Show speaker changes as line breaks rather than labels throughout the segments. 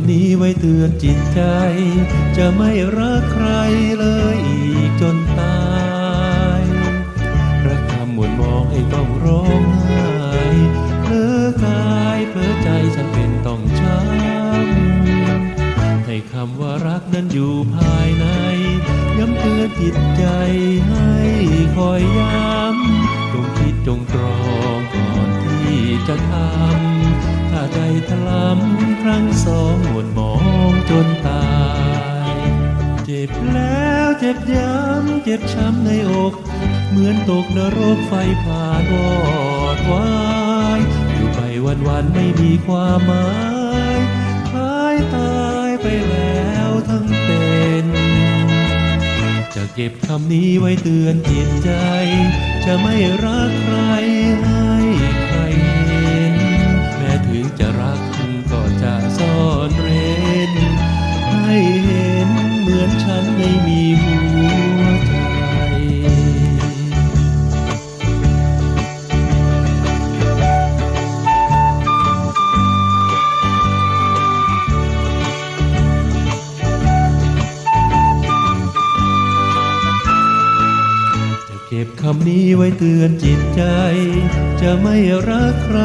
ำนี้ไว้เตือนจิตใจ จะไม่รักใครเลยอีกจนตายรักคำหมวนมองให้ต้องร้องไห้เพ้อกายเพ้อใจฉันเป็นต้องช้ำให้คำว่ารักนั้นอยู่ภายใน ย้ำเตือนจิตใจให้คอยย้ำจงคิดจงตรองก่อนที่จะทำ ใจถลำครั้งสองหมวนมองจนตาย เจ็บแล้วเจ็บย้ำเจ็บช้ำในอก เหมือนตกนรกไฟผ่านวอดวายอยู่ไปวันๆไม่มีความหมายคล้ายตายไปแล้วทั้งเป็นจะเก็บคำนี้ไว้เตือนจิตใจ จะไม่รักใครให้ งจะรักก็จะซ่อนเร้นให้เห็นเหมือนฉันไม่มีำนี้ไว้เตือนจิตใจ จะไม่รักใคร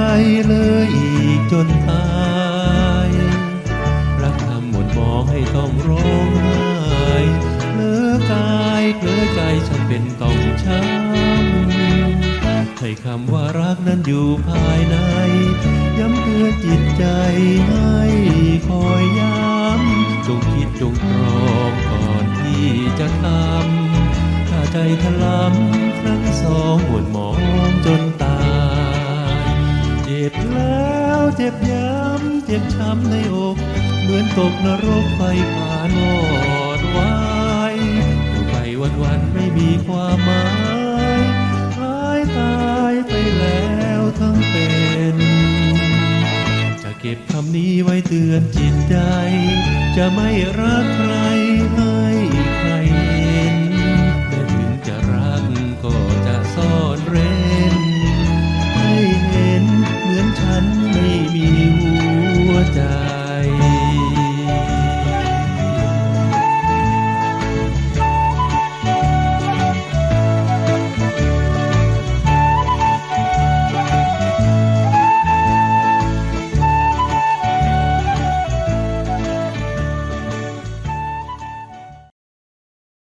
เลยอีกจนตาย รักคำหมดมองให้ต้องร้องไห้เลือกายเกลือใจฉันเป็นต้องช้ำให้คำว่ารักนั้นอยู่ภายใน ย้ำเตือนจิตใจให้คอยย้ำำครั้งสองหวนมองจนตายเจ็บแล้วเจ็บย้ำเจ็บช้ำในอก เหมือนตกนรกไฟผ่านวอดวายอยู่ไปวันๆไม่มีความหมายคล้ายตายไปแล้วทั้งเป็น จะเก็บคำนี้ไว้เตือนจิตใจ จะไม่รักใคร ใ